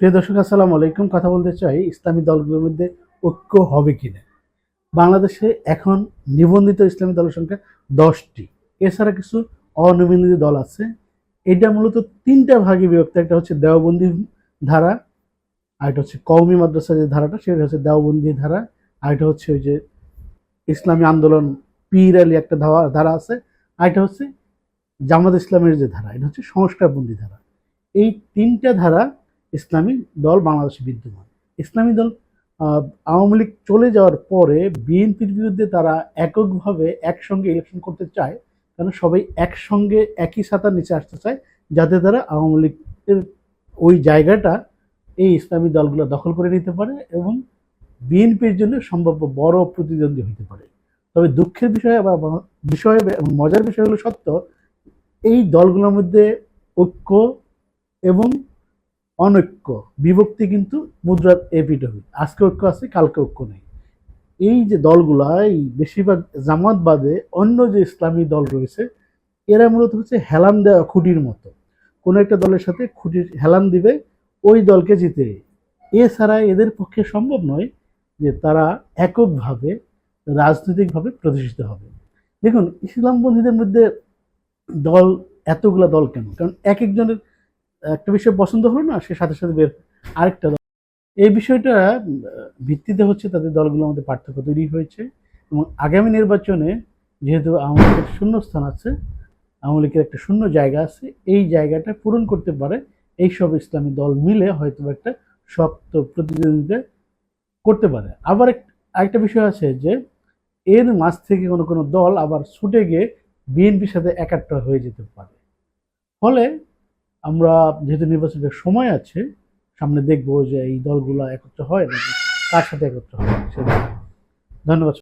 প্রিয় দর্শক, আসসালামু আলাইকুম। কথা বলতে চাই ইসলামী দলগুলোর মধ্যে ঐক্য হবে কিনা বাংলাদেশে এখন নিবন্ধিত ইসলামী দলের সংখ্যা দশটি। এছাড়া কিছু অনিবন্ধিত দল আছে। এটা মূলত তিনটা ভাগে বিভক্ত। একটা হচ্ছে দেওবন্দি ধারা আরেকটা হচ্ছে কওমি মাদ্রাসা যে ধারাটা, সেটা হচ্ছে দেওবন্দি ধারা আরেকটা হচ্ছে ওই যে ইসলামী আন্দোলন, পীর আলী একটা ধারা ধারা আছে আরেকটা হচ্ছে জামাত ইসলামের যে ধারা, এটা হচ্ছে সংস্কারবন্দি ধারা। এই তিনটা ধারা ইসলামী দল বাংলাদেশে বিদ্যমান। ইসলামী দল আওয়ামী লীগ চলে যাওয়ার পরে বিএনপির বিরুদ্ধে তারা এককভাবে একসঙ্গে ইলেকশন করতে চায় কারণ সবাই একসঙ্গে একই ছাতার নিচে আসতে চায়, যাতে তারা আওয়ামী লীগের ওই জায়গাটা এই ইসলামী দলগুলো দখল করে নিতে পারে এবং বিএনপির জন্য সম্ভাব্য বড় প্রতিদ্বন্দ্বী হতে পারে। তবে দুঃখের বিষয় বা- বিষয় এবং মজার বিষয় হলো সত্য, এই দলগুলোর মধ্যে ঐক্য এবং অনৈক্য। বিভক্তি কিন্তু মুদ্রার এপিটমি আজকে ঐক্য আছে, কালকে ঐক্য নেই। এই যে দলগুলা, এই বেশিরভাগ জামাত বাদে অন্য যে ইসলামী দল রয়েছে, এরা মূলত হচ্ছে হেলান দেওয়া খুঁটির মতো। কোনো একটা দলের সাথে খুঁটির হেলান দিবে, ওই দলকে জিতে। এছাড়া এদের পক্ষে সম্ভব নয় যে তারা এককভাবে, রাজনৈতিকভাবে প্রতিষ্ঠিত হবে। দেখুন, ইসলামপন্থীদের মধ্যে দল, এতগুলা দল কেন? কারণ এক একজনের একটা বিষয় পছন্দ হলো না, সে সাথে সাথে বের আরেকটা দল। এই বিষয়টা ভিত্তিতে হচ্ছে তাদের দলগুলোর মধ্যে পার্থক্য তৈরি হয়েছে এবং আগামী নির্বাচনে যেহেতু আওয়ামী লীগের শূন্য স্থান আছে, আওয়ামী লীগের একটা শূন্য জায়গা আছে, এই জায়গাটা পূরণ করতে পারে এইসব ইসলামী দল মিলে হয়তো একটা শক্ত প্রতিদ্বন্দ্বিতা করতে পারে। আবার এক- আরেকটা বিষয় আছে যে, এর মাঝ থেকে কোনো কোনো দল আবার ছুটে গিয়ে বিএনপির সাথে একাত্তর হয়ে যেতে পারে। ফলে আমরা যেহেতু নির্বাচনের সময় আছে, সামনে দেখব যে এই দলগুলো একত্র হয় নাকি কার সাথে একত্র হয় সেটা। ধন্যবাদ।